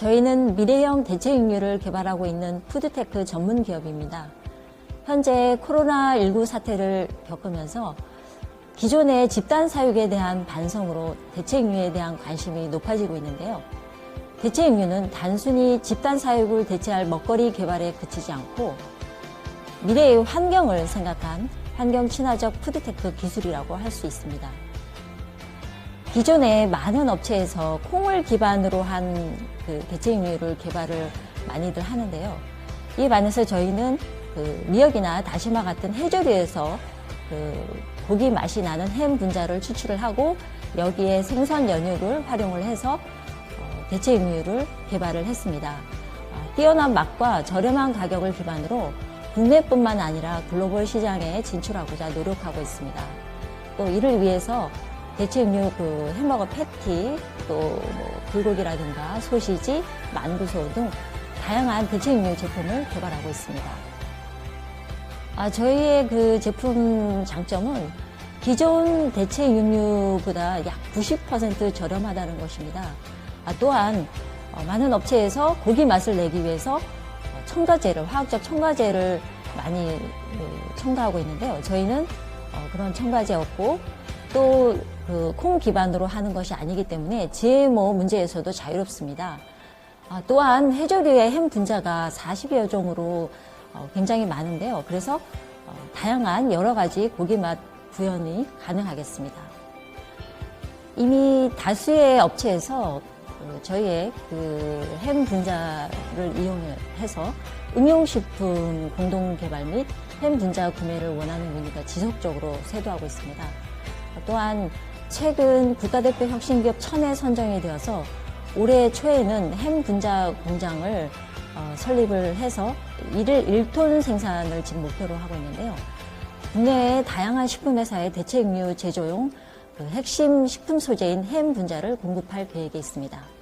저희는 미래형 대체 육류를 개발하고 있는 푸드테크 전문 기업입니다. 현재 코로나19 사태를 겪으면서 기존의 집단 사육에 대한 반성으로 대체 육류에 대한 관심이 높아지고 있는데요. 대체 육류는 단순히 집단 사육을 대체할 먹거리 개발에 그치지 않고 미래의 환경을 생각한 환경 친화적 푸드테크 기술이라고 할 수 있습니다. 기존에 많은 업체에서 콩을 기반으로 한 그 대체 육류를 개발을 많이들 하는데요. 이에 반해서 저희는 그 미역이나 다시마 같은 해조류에서 그 고기 맛이 나는 햄 분자를 추출을 하고 여기에 생선 연유를 활용을 해서 어, 대체 육류를 개발을 했습니다. 아, 뛰어난 맛과 저렴한 가격을 기반으로 국내뿐만 아니라 글로벌 시장에 진출하고자 노력하고 있습니다. 또 이를 위해서 대체 육류 그 햄버거 패티, 또 뭐 불고기라든가 소시지, 만두소 등 다양한 대체 육류 제품을 개발하고 있습니다. 아, 저희의 그 제품 장점은 기존 대체 육류보다 약 90% 저렴하다는 것입니다. 아, 또한 어, 많은 업체에서 고기 맛을 내기 위해서 어, 첨가제를, 화학적 첨가제를 많이 그, 첨가하고 있는데요. 저희는 어, 그런 첨가제 없고 또그콩 기반으로 하는 것이 아니기 때문에 GMO 문제에서도 자유롭습니다. 아, 또한 해조류의 햄 분자가 40여 종으로 어, 굉장히 많은데요. 그래서 어, 다양한 여러 가지 고기 맛 구현이 가능하겠습니다. 이미 다수의 업체에서 그 저희의 그 햄 분자를 이용해서 응용식품 공동 개발 및 햄 분자 구매를 원하는 문의가 지속적으로 쇄도하고 있습니다. 또한 최근 국가대표 혁신기업 천에 선정이 되어서 올해 초에는 햄 분자 공장을 어, 설립을 해서 이를 1톤 생산을 지금 목표로 하고 있는데요. 국내의 다양한 식품회사의 대체 육류 제조용 그 핵심 식품 소재인 햄 분자를 공급할 계획에 있습니다.